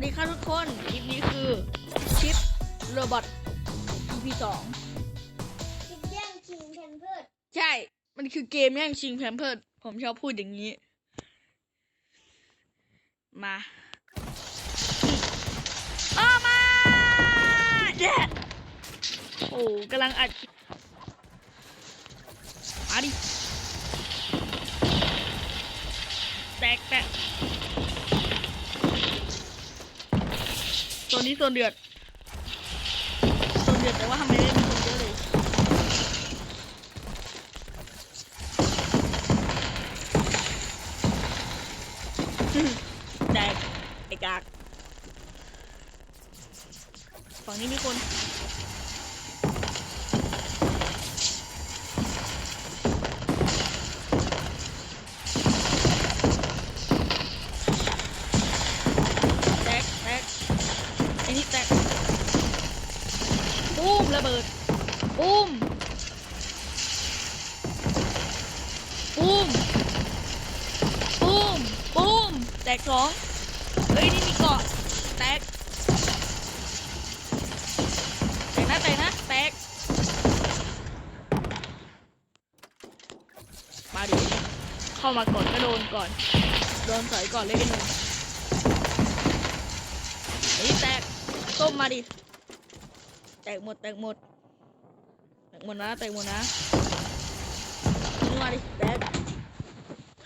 สดีครับทุกคน คลิปนี้คือชิปโรบอท EP สองคิดแย่งชิงแพนเพิร์ดใช่ มันคือเกมแย่งชิงแพมเพิร์ดผมชอบพูดอย่างนี้ มาอ้อมาเด็ดโอ้กำลังอัด มาดิ แตกแตก โซนนี้โซนเดือดโซนเดือดแต่ว่าทำไมได้มีคนเยอะเลยแดกไอ้กากฝั่งนี้มีคน ปุ้มระเบิดปุ้มปุ้มปุ้มปุ้มแตกสองเฮ้ยนี่มีเกาะแตกแตกนะแตกนะแตกมาดิเข้ามาก่อนก็โดนก่อนโดนสอยก่อนเลยไอ้หนุ่มไอ้แตกส้มมาดิ ตกหมดแตกหมดแตกหมดนะแตกหมดนะมึงมาดิแตก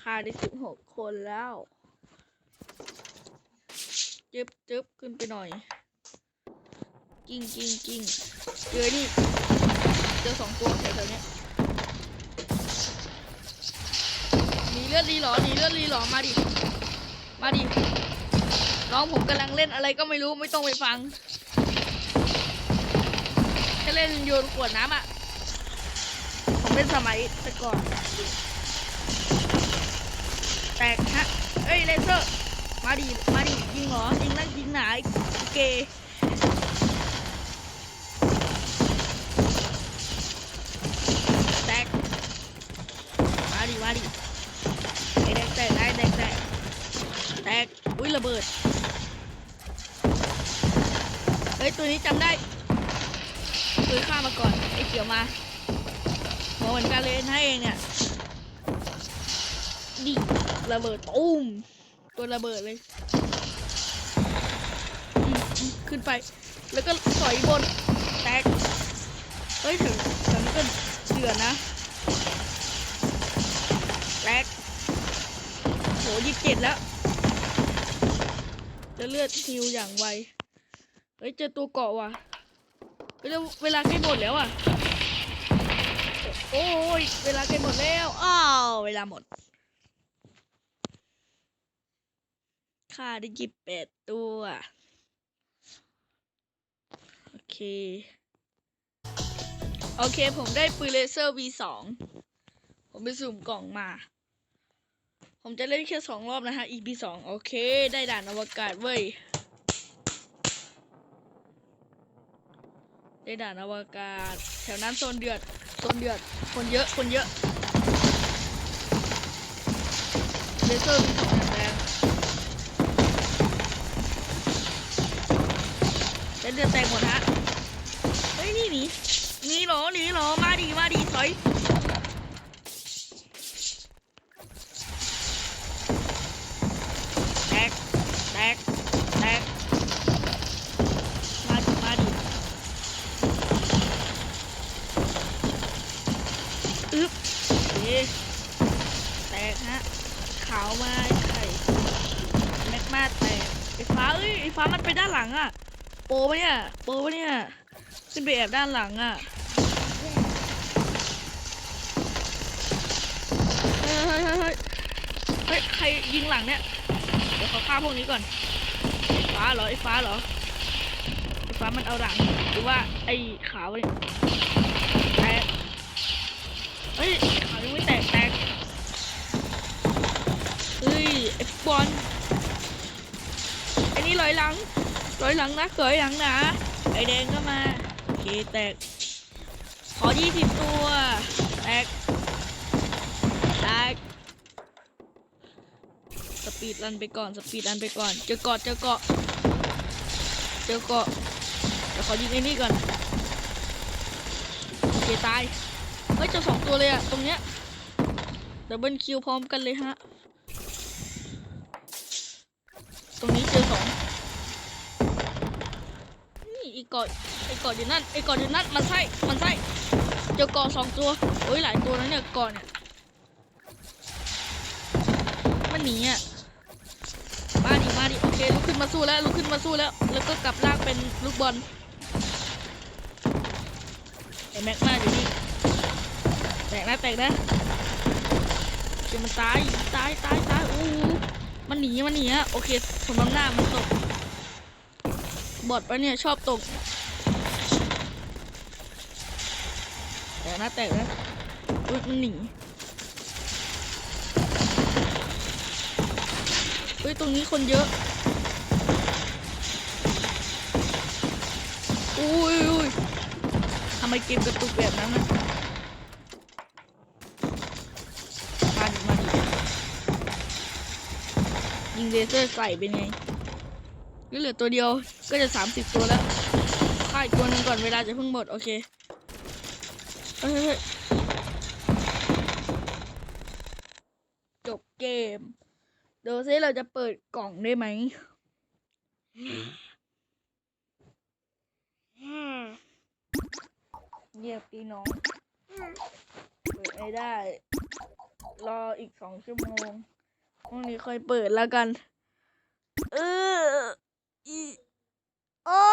ฆ่าได้สิบหกคนแล้วจึ๊บจึ๊บขึ้นไปหน่อย กิ้งกิ้งกิ้งเจอนี่เจอสองตัวแถวๆเนี้ยหนีเลือดรีหรอหนีเลือดรีหรอมาดิ มาดิ น้องผมกำลังเล่นอะไรก็ไม่รู้ไม่ต้องไปฟัง เล่นโยนขวดน้ำอะผมเล่นสมัยแต่ก่อน แตกฮะ เอ้ยเลเซอร์ มาดิ มาดิยิงเหรอยิงนั่นยิงหนาเกย์แตก มาดิ มาดิไอ้แดงแตกไอแดงแตกแตก อุ้ยระเบิด เฮ้ย ตัวนี้จำได้ คยฆ่ามาก่อนไอ้เขียวมาหัวเหมือนกันเลยให้เองเนี่ยดิระเบิดตุ้มตัวระเบิดเลย ขึ้นไป แล้วก็สอยบน แตกเฮ้ยถึงถึงนี้ก็เดือดนะ แตกโหยี่สิบเจ็ดแล้ว จะเลือดฮิวอย่างไว เฮ้ยเจอตัวเกาะว่ะ เฮ้ยแล้วเวลาใกล้หมดแล้วอะ โอ้ยเวลาใกล้หมดแล้ว อ้าว เวลาหมดค่าได้ยี่สิบแปดตัว โอเค โอเค ผมได้ปืนเลเซอร์ V2 ผมไปสุ่มกล่องมา ผมจะเล่นแค่สองรอบนะฮะ EP สองโอเค ได้ด่านอวกาศเว้ย ได้ด่านอวกาศ แถวนั้นโซนเดือดโซนเดือด คนเยอะ คนเยอะเลเซอร์มีสองอย่างแรงเป็นเดือดแตกหมดฮะ เฮ้ยนี่หนีหนีเหรอหนีเหรอ มาดีมาดีถอย แตก แตก แตก มาดิ มาดิ อึ๊บเอ๊แตกฮะ ขาวมาไข่แม็กมาแตกไอ้ฟ้าเอ้ยไอ้ฟ้ามันไปด้านหลังอะโปปะเนี่ย โปปะเนี่ย ขึ้นไปแอบด้านหลังอะเฮ้ยเฮ้ยเฮ้ยเฮ้ยเฮ้ยใครยิงหลังเนี่ย เดี๋ยวเขาฆ่าพวกนี้ก่อน ไอ้ฟ้าเหรอ ไอ้ฟ้าเหรอ ไอ้ฟ้ามันเอาหลัง หรือว่าไอ้ขาวเนี่ย เฮ้ยขาวยังไม่แตกแตกเฮ้ยไอ้บอลไอ้นี่ลอยหลังลอยหลังนะลอยหลังนะไอ้แดงก็มาโอเคแตกขอยี่สิบตัว แตก แตก สปีดรันไปก่อน สปีดรันไปก่อน เจอเกาะเจอเกาะเจอเกาะเดี๋ยวขอยิงไอ้นี่ก่อนโอเคตาย ฮ้ยเจอสองตัวเลยอะตรงเนี้ยดับเบิลคิวพร้อมกันเลยฮะ ตรงนี้เจอสองนี่อีกเกาะไอ้เกาะอยู่นั่นไอ้เกาะอยู่นั่นมันไส้มันไส้เจอกาะสองตัวโอ้ยหลายตัวนะเนี่ยเกาะเนี่ยมันหนีอะมาดิมาดิโอเคลุกขึ้นมาสู้แล้วลุกขึ้นมาสู้แล้ว แล้วก็กลับร่างเป็นลูกบอลไอ้แม็กมาอยู่นี่ นะแตกนะเดี๋ยวมันตายตายตายตายอู้มันหนีมันหนีอะโอเคสมน้ำหน้ามันตกบอดปะเนี่ยชอบตกแตกนะแตกนะอุ๊ยมันหนีเฮ้ยตรงนี้คนเยอะอุ้ยอุ้ยทำไมเกมกระตุกแบบนั้นนะ งเลเซอร์ใส่เป็นไงก็เหลือตัวเดียวก็จะสามสิบตัวแล้วฆ่าอีกตัวนึงก่อนเวลาจะเพิ่งหมด โอเคเฮ้ยจบเกมเดี๋ยวซิเราจะเปิดกล่องได้ไหมเงียบปีน้อง เปิดไม่ได้ รออีกสองชั่วโมง ค่อยเปิดแล้วกัน เอออีโอ้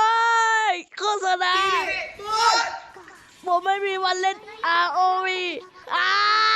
ยโฆษณาผมไม่มีวันเล่น ROV อ้า